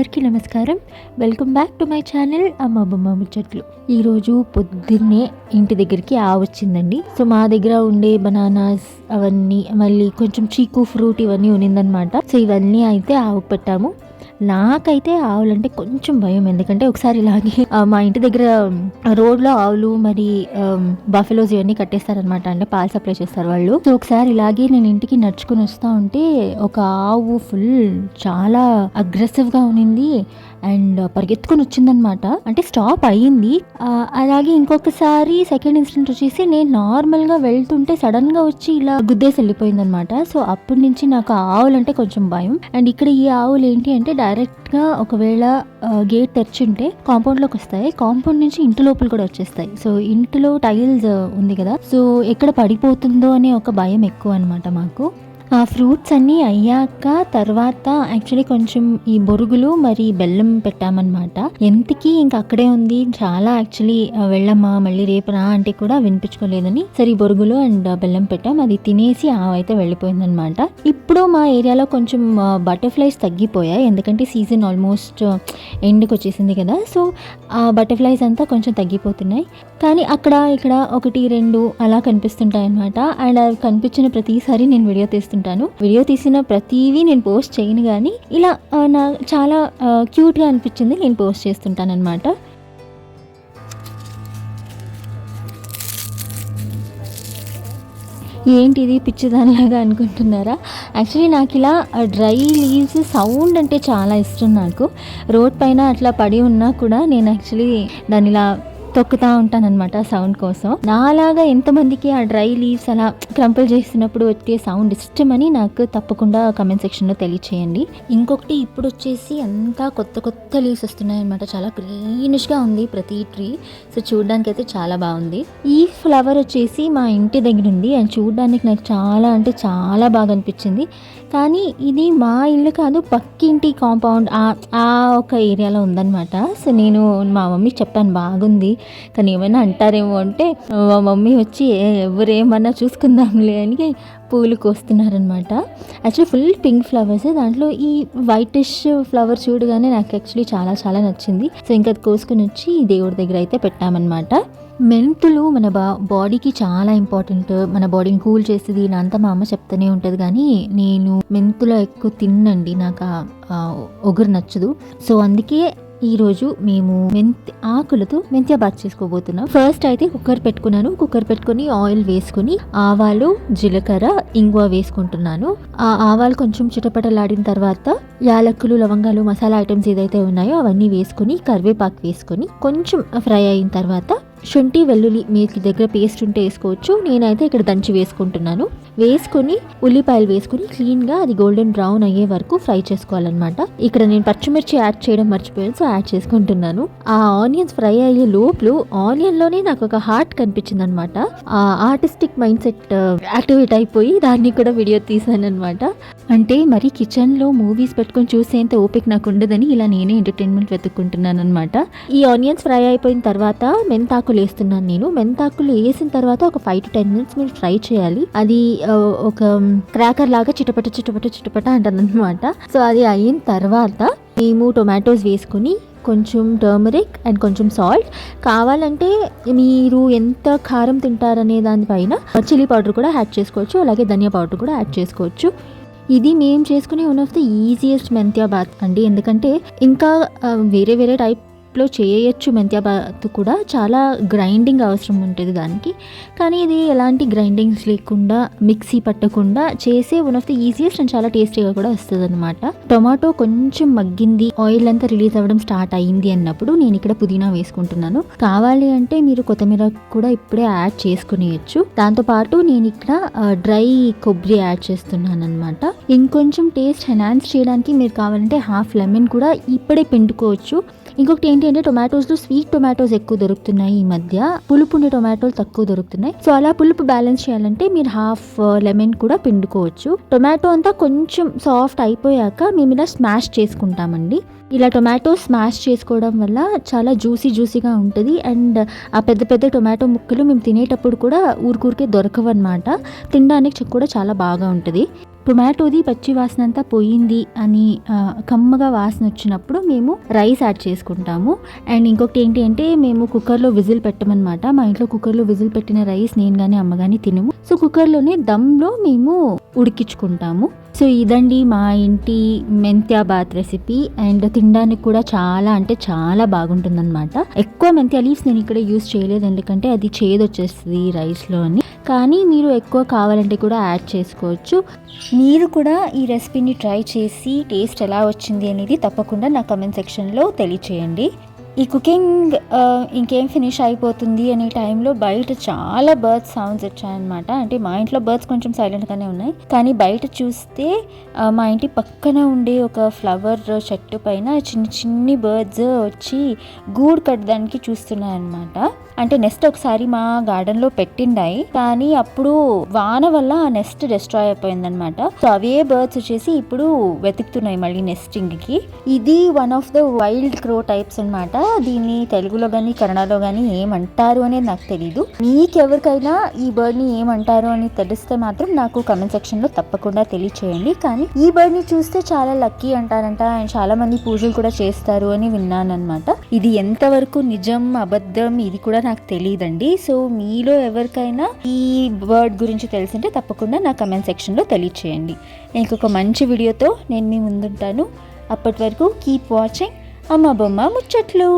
అందరికీ నమస్కారం. Welcome back to my channel Amma Bomma Muchatlu. ఈరోజు పొద్దున్నే ఇంటి దగ్గరికి ఆవు వచ్చిందండి. సో మా దగ్గర ఉండే బనానాస్ అవన్నీ మళ్ళీ కొంచెం చీకు ఫ్రూట్ ఇవన్నీ ఉన్నిందనమాట. సో ఇవన్నీ అయితే ఆవుకు పెట్టాము. నాకైతే ఆవులంటే కొంచెం భయం. ఎందుకంటే ఒకసారి ఇలాగే మా ఇంటి దగ్గర రోడ్లో ఆవులు మరి బఫెలోస్ ఇవన్నీ కట్టేస్తారనమాట అంటే పాలు సప్లై చేస్తారు వాళ్ళు. సో ఒకసారి ఇలాగే నేను ఇంటికి నడుచుకుని వస్తూ ఉంటే ఒక ఆవు ఫుల్ చాలా అగ్రెసివ్గా ఉన్నింది. అండ్ పరిగెత్తుకుని వచ్చిందనమాట అంటే స్టాప్ అయ్యింది. అలాగే ఇంకొకసారి సెకండ్ ఇన్సిడెంట్ వచ్చేసి నేను నార్మల్గా వెళ్తుంటే సడన్గా వచ్చి ఇలా గుద్దేసి వెళ్ళిపోయింది అనమాట సో అప్పటి నుంచి నాకు ఆవులంటే ఆవులు అంటే కొంచెం భయం. అండ్ ఇక్కడ ఈ ఆవులు ఏంటి అంటే డైరెక్ట్గా ఒకవేళ గేట్ తెరిచింటే కాంపౌండ్లోకి వస్తాయి. కాంపౌండ్ నుంచి ఇంటి లోపల కూడా వచ్చేస్తాయి. సో ఇంటిలో టైల్స్ ఉంది కదా. సో ఎక్కడ పడిపోతుందో అనే ఒక భయం ఎక్కువ అనమాట మాకు. ఆ ఫ్రూట్స్ అన్నీ అయ్యాక తర్వాత యాక్చువల్లీ కొంచెం ఈ బొరుగులు మరి బెల్లం పెట్టామన్నమాట. ఎంతకీ ఇంకా అక్కడే ఉంది. చాలా యాక్చువల్లీ వెళ్ళమ్మా మళ్ళీ రేపు రా అంటే కూడా వినిపించుకోలేదని సరే బొరుగులు అండ్ బెల్లం పెట్టాం. అది తినేసి ఆవైతే వెళ్ళిపోయిందనమాట ఇప్పుడు మా ఏరియాలో కొంచెం బటర్ఫ్లైస్ తగ్గిపోయాయి. ఎందుకంటే సీజన్ ఆల్మోస్ట్ ఎండ్కి వచ్చేసింది కదా. సో ఆ బటర్ఫ్లైస్ అంతా కొంచెం తగ్గిపోతున్నాయి. కానీ అక్కడ ఇక్కడ ఒకటి రెండు అలా కనిపిస్తుంటాయి అనమాట అండ్ అవి కనిపించిన ప్రతిసారి నేను వీడియో తీస్తున్నాను ఉంటాను వీడియో తీసిన ప్రతివి నేను పోస్ట్ చేయను కానీ ఇలా నా చాలా క్యూట్గా అనిపించింది నేను పోస్ట్ చేస్తుంటాను అనమాట పిచ్చి పిచ్చిదానిలాగా అనుకుంటున్నారా? యాక్చువల్లీ నాకు ఇలా డ్రై లీవ్స్ సౌండ్ అంటే చాలా ఇష్టం నాకు. రోడ్ పైన అట్లా పడి ఉన్నా కూడా నేను యాక్చువల్లీ దాన్ని ఇలా తొక్కుతా ఉంటానన్నమాట సౌండ్ కోసం. నాలాగా ఎంతమందికి ఆ డ్రై లీవ్స్ అలా క్రంపుల్ చేస్తున్నప్పుడు వచ్చే సౌండ్ ఇష్టమని నాకు తప్పకుండా కమెంట్ సెక్షన్లో తెలియచేయండి. ఇంకొకటి ఇప్పుడు వచ్చేసి అంతా కొత్త కొత్త లీవ్స్ వస్తున్నాయి అనమాట చాలా గ్రీనిష్గా ఉంది ప్రతి ట్రీ సో చూడడానికి అయితే చాలా బాగుంది. ఈ ఫ్లవర్ వచ్చేసి మా ఇంటి దగ్గర ఉంది. అండ్ చూడడానికి నాకు చాలా అంటే చాలా బాగా అనిపించింది. కానీ ఇది మా ఇల్లు కాదు పక్కింటి కాంపౌండ్ ఆ- ఆ ఒక ఏరియాలో ఉందన్నమాట. సో నేను మా మమ్మీ చెప్పాను బాగుంది. కానీ ఏమైనా అంటారేమో అంటే మా మమ్మీ వచ్చి ఎవరేమన్నా చూసుకుందాంలే అని పూలు కోస్తున్నారనమాట యాక్చువల్లీ ఫుల్ పింక్ ఫ్లవర్స్ దాంట్లో ఈ వైటిష్ ఫ్లవర్ చూడగానే నాకు యాక్చువల్లీ చాలా చాలా నచ్చింది. సో ఇంకా అది కోసుకుని వచ్చి దేవుడి దగ్గర అయితే పెట్టామన్నమాట. మెంతులు మన బా బాడీకి చాలా ఇంపార్టెంట్ మన బాడీని కూల్ చేస్తుంది. నా అంతా మా అమ్మ చెప్తూనే ఉంటుంది. కానీ నేను మెంతులు ఎక్కువ తిన్నండి. నాకు ఒగురు నచ్చదు. సో అందుకే ఈరోజు మేము మెంతి ఆకులతో మెంతి బాత్ చేసుకోబోతున్నాం. ఫస్ట్ అయితే కుక్కర్ పెట్టుకున్నాను. కుక్కర్ పెట్టుకుని ఆయిల్ వేసుకుని ఆవాలు జీలకర్ర ఇంగువ వేసుకుంటున్నాను. ఆ ఆవాలు కొంచెం చిటపటలాడిన తర్వాత యాలక్కులు లవంగాలు మసాలా ఐటమ్స్ ఏదైతే ఉన్నాయో అవన్నీ వేసుకుని కరివేపాకు వేసుకొని కొంచెం ఫ్రై అయిన తర్వాత శుంఠి వెల్లుల్లి మీకు దగ్గర పేస్ట్ ఉంటే వేసుకోవచ్చు. నేనైతే ఇక్కడ దంచి వేసుకుంటున్నాను. వేసుకొని ఉల్లిపాయలు వేసుకుని క్లీన్గా అది గోల్డెన్ బ్రౌన్ అయ్యే వరకు ఫ్రై చేసుకోవాలన్నమాట. ఇక్కడ నేను పచ్చిమిర్చి యాడ్ చేయడం మర్చిపోయాను సో యాడ్ చేసుకుంటున్నాను. ఆ ఆనియన్స్ ఫ్రై అయ్యే లోపల ఆనియన్లోనే నాకు ఒక హార్ట్ కనిపించింది అనమాట ఆర్టిస్టిక్ మైండ్ సెట్ యాక్టివేట్ అయిపోయి దాన్ని కూడా వీడియో తీసాను అనమాట అంటే మరి కిచెన్లో మూవీస్ పెట్టుకొని చూసేంత ఓపిక నాకు ఉండదని ఇలా నేనే ఎంటర్టైన్మెంట్ వెతుక్కుంటున్నాను అనమాట ఈ ఆనియన్స్ ఫ్రై అయిపోయిన తర్వాత మెంతాకులు వేస్తున్నాను నేను. మెంతాకులు వేసిన తర్వాత ఒక ఫైవ్ టు టెన్ మినిట్స్ మీరు ఫ్రై చేయాలి. అది ఒక క్రాకర్ లాగా చిటపట చిటపట చిటపట అంటారనమాట సో అది అయిన తర్వాత మేము టొమాటోస్ వేసుకుని కొంచెం టర్మరిక్ అండ్ కొంచెం సాల్ట్ కావాలంటే మీరు ఎంత కారం తింటారనే దానిపైన చిల్లీ పౌడర్ కూడా యాడ్ చేసుకోవచ్చు. అలాగే ధనియా పౌడర్ కూడా యాడ్ చేసుకోవచ్చు. ఇది మేము చేసుకునే one of the easiest menthya bath అండి. ఎందుకంటే ఇంకా వేరే వేరే టైప్ టైప్లో చేయొచ్చు మెంత్యా బాత్ కూడా చాలా గ్రైండింగ్ అవసరం ఉంటుంది దానికి. కానీ ఇది ఎలాంటి గ్రైండింగ్స్ లేకుండా మిక్సీ పట్టకుండా చేసే one of the easiest and చాలా టేస్టీగా కూడా వస్తుంది అనమాట టొమాటో కొంచెం మగ్గింది ఆయిల్ అంతా రిలీజ్ అవ్వడం స్టార్ట్ అయింది అన్నప్పుడు నేను ఇక్కడ పుదీనా వేసుకుంటున్నాను. కావాలి అంటే మీరు కొత్తిమీర కూడా ఇప్పుడే యాడ్ చేసుకునేయచ్చు. దాంతో పాటు నేను ఇక్కడ డ్రై కొబ్బరి యాడ్ చేస్తున్నాను అనమాట ఇంకొంచెం టేస్ట్ ఎన్హాన్స్ చేయడానికి మీరు కావాలంటే హాఫ్ లెమన్ కూడా ఇప్పుడే పిండుకోవచ్చు. ఇంకొకటి ఏంటి అంటే టొమాటోస్లో స్వీట్ టొమాటోస్ ఎక్కువ దొరుకుతున్నాయి ఈ మధ్య. పులుపు ఉండే టొమాటోలు తక్కువ దొరుకుతున్నాయి. సో అలా పులుపు బ్యాలెన్స్ చేయాలంటే మీరు హాఫ్ లెమన్ కూడా పిండుకోవచ్చు. టొమాటో అంతా కొంచెం సాఫ్ట్ అయిపోయాక మేము ఇలా స్మాష్ చేసుకుంటామండి. ఇలా టొమాటో స్మాష్ చేసుకోవడం వల్ల చాలా జ్యూసీ జ్యూసీగా ఉంటుంది. అండ్ ఆ పెద్ద పెద్ద టొమాటో ముక్కలు మేము తినేటప్పుడు కూడా ఊరికూరికే దొరకవు అనమాట తినడానికి కూడా చాలా బాగా ఉంటుంది. టొమాటోది పచ్చి వాసన అంతా పోయింది అని కమ్మగా వాసన వచ్చినప్పుడు మేము రైస్ యాడ్ చేసుకుంటాము. అండ్ ఇంకొకటి ఏంటి అంటే మేము కుక్కర్లో విజిల్ పెట్టమన్నమాట. మా ఇంట్లో కుక్కర్లో విజిల్ పెట్టిన రైస్ నేను కానీ అమ్మ కానీ తినము. సో కుక్కర్లోనే దమ్లో మేము ఉడికించుకుంటాము. సో ఇదండి మా ఇంటి మెంత్యాబాత్ రెసిపీ. అండ్ తినడానికి కూడా చాలా అంటే చాలా బాగుంటుందన్నమాట. ఎక్కువ మెంత్యా లీవ్స్ నేను ఇక్కడ యూస్ చేయలేదు. ఎందుకంటే అది చేదు వచ్చేస్తుంది రైస్లో అని. కానీ మీరు ఎక్కువ కావాలంటే కూడా యాడ్ చేసుకోవచ్చు. మీరు కూడా ఈ రెసిపీని ట్రై చేసి టేస్ట్ ఎలా వచ్చింది అనేది తప్పకుండా నా కమెంట్ సెక్షన్లో తెలియచేయండి. ఈ కుకింగ్ ఇంకేం ఫినిష్ అయిపోతుంది అనే టైంలో బయట చాలా బర్డ్స్ సౌండ్స్ వచ్చాయన్నమాట. అంటే మా ఇంట్లో బర్డ్స్ కొంచెం సైలెంట్గానే ఉన్నాయి. కానీ బయట చూస్తే మా ఇంటి పక్కన ఉండే ఒక ఫ్లవర్ చెట్టు పైన చిన్న చిన్ని బర్డ్స్ వచ్చి గూడు కట్టడానికి చూస్తున్నాయి అనమాట అంటే నెస్ట్ ఒకసారి మా గార్డెన్లో పెట్టిండాయి. కానీ అప్పుడు వాన వల్ల ఆ నెస్ట్ డిస్ట్రాయ్ అయిపోయిందనమాట సో అవే బర్డ్స్ వచ్చేసి ఇప్పుడు వెతుకుతున్నాయి మళ్ళీ నెస్టింగ్కి ఇది one of the wild crow types అన్నమాట. దీన్ని తెలుగులో కానీ కన్నడలో కానీ ఏమంటారు అనేది నాకు తెలీదు. మీకెవరికైనా ఈ బర్డ్ని ఏమంటారు అని తెలిస్తే మాత్రం నాకు కమెంట్ సెక్షన్లో తప్పకుండా తెలియచేయండి. కానీ ఈ బర్డ్ని చూస్తే చాలా లక్కీ అంటారంట. అండ్ చాలా మంది పూజలు కూడా చేస్తారు అని విన్నాను అనమాట ఇది ఎంతవరకు నిజం అబద్ధం ఇది కూడా నాకు తెలియదండి సో మీలో ఎవరికైనా ఈ బర్డ్ గురించి తెలిసింటే తప్పకుండా నా కమెంట్ సెక్షన్లో తెలియచేయండి. ఇంకొక మంచి వీడియోతో నేను మీ ముందుంటాను. అప్పటి వరకు కీప్ వాచింగ్. అమ్మ బొమ్మ ముచ్చట్లు.